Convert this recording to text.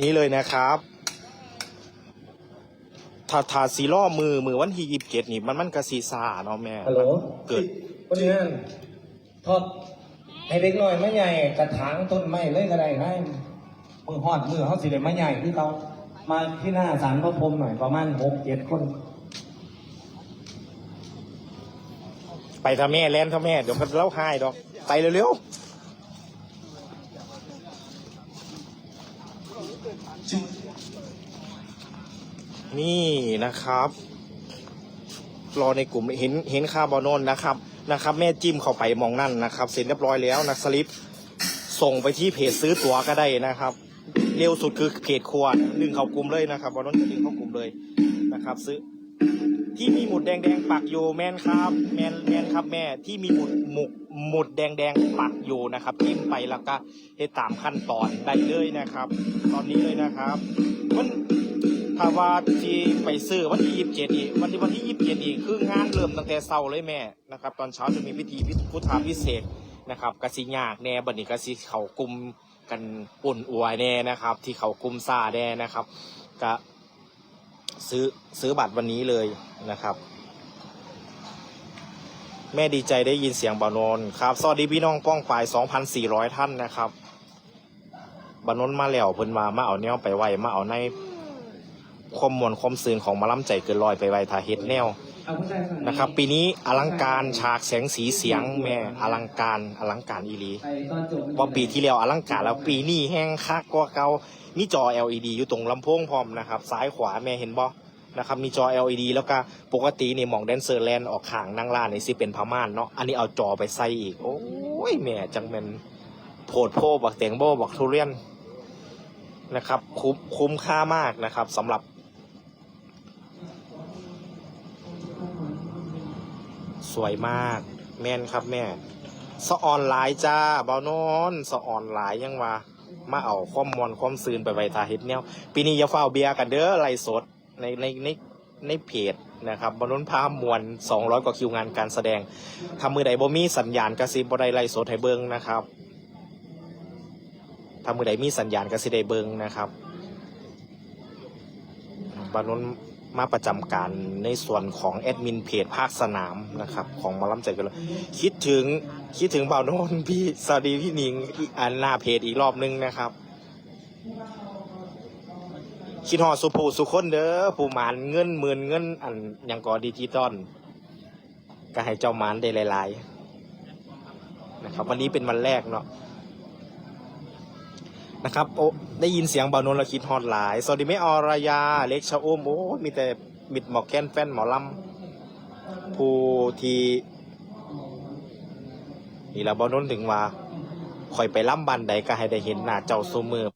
นี้เลยนะครับถ้าถ้าสีล่อมือมือวันที่ยีิบเกตนี่มันมันกะสีซาเนาะแม่ฮัลโหลเกิดวันนี้นั่นทอดให้เด็กน้อยไม่ใหญ่กระถางต้นไม้เลยก็ได้ให้มือหอดมือเขาสิได้ไม่ใหญ่คือเขามาที่หน้าศาลพระพรหมหน่อยประมาณหกเจ็ดคน ไปทำแม่แลนทำแม่เดี๋ยวมันเล่าไห้ดอก ไปเร็วๆ นี่นะครับ รอในกลุ่มเห็นเห็นค่าบอนนนะครับนะครับ แม่จิ้มเข้าไปมองนั่นนะครับ เสร็จเรียบร้อยแล้วนะสลิปส่งไปที่เพจซื้อตั๋วก็ได้นะครับ เร็วสุดคือเพจครัวดึงเข้ากลุ่มเลยนะครับบอลนนจะดึงเข้ากลุ่มเลยนะครับ ซื้อ ที่มีหมุดแดงๆปักอยู่แมนครับ แมนแมนครับแม่ที่มีหมุดหมุดหมุดแดงๆปักอยู่นะครับจิ้มไปแล้วก็ให้ตามขั้นตอนได้เลยนะครับ ตอนนี้เลยนะครับมันถ้าว่าที่ไปซื้อวันที่ยี่สิบเจ็ดอีกวันที่วันที่ยี่สิบเจ็ดอีกคืองานเริ่มตั้งแต่เช้าเลยแม่นะครับ ตอนเช้าจะมีพิธีพุทธาพิเศษนะครับกสิยากแน่บัดนี้กสิเขากลุ่มกันปุ่นอวยแน่นะครับ ที่เขากลุ่มซาแน่นะครับก็ ซื้อซื้อบัตรวันนี้เลยนะครับ แม่ดีใจได้ยินเสียงบานนครับสวัสดีพี่น้องป้องปลาย2,400 ท่านนะครับบานนมาแล้วเพิ่นมามาเอาแนวไปไว้มาเอาในความมวลความซื่นของมาล้ำใจเกินลอยไปไว้ทาเฮ็ดแนว นะครับ ปีนี้อลังการฉากแสงสีเสียงแม่อลังการอลังการอีหลีว่าปีที่แล้วอลังการแล้วปีนี้แห้งคักกว่าเก่ามีจอ LED อยู่ตรงลำโพงพร้อมนะครับ ซ้ายขวาแม่เห็นบ่นะครับมีจอ LED แล้วก็ปกตินี่มองแดนเซอร์แลนด์ออกข้างนั่งล่านนี่สิเป็นพม่านเนาะอันนี้เอาจอไปใส่อีก โอ้ยแม่จังเป็นโพดโพบักเตียงโบบักทุเรียนนะครับคุ้มคุ้มค่ามากนะครับสำหรับ สวยมาก แม่นครับแม่ สะออนไลน์จ้าเบานอนสะออนไลน์ยังว่ามาเอาความมอนความซืนไปไว้ทาเฮ็ดแนวปีนี้อย่าเฝ้าเบียร์กันเด้อไลฟ์สดในในในในเพจนะครับบานนพามวล200 กว่าคิวงานการแสดงทำมือใดบ่มีสัญญาณกระซิบบ่ได้ไลฟ์สดให้เบิ่งนะครับทำมือใดมีสัญญาณกระซิบได้เบิ่งนะครับบานน มาประจำการในส่วนของแอดมินเพจภาคสนามนะครับ ของมาล้ำใจกันเลยคิดถึงคิดถึงบ่าวโนนพี่สวัสดีพี่หนิงอันหน้าเพจอีกรอบนึงนะครับ คิดฮอสุภูสุคนเด้อผู้หมานเงินหมื่นเงินอันยังก่อดิจิตอลก็ให้เจ้าหมานได้หลาย ๆ นะครับ วันนี้เป็นวันแรกเนาะ นะครับโอ้ได้ยินเสียงบ่าโนนเราคิดฮอดหลายสวัสดีแม่อรยา เล็กชะโอมโอ้มีแต่มิดหมอกแค้นแฟนหมอลำผู้ที่นี่เราบอนนถึงว่าคอยไปล่ำบันใดก็ให้ได้เห็นหน้าเจ้าซูมือ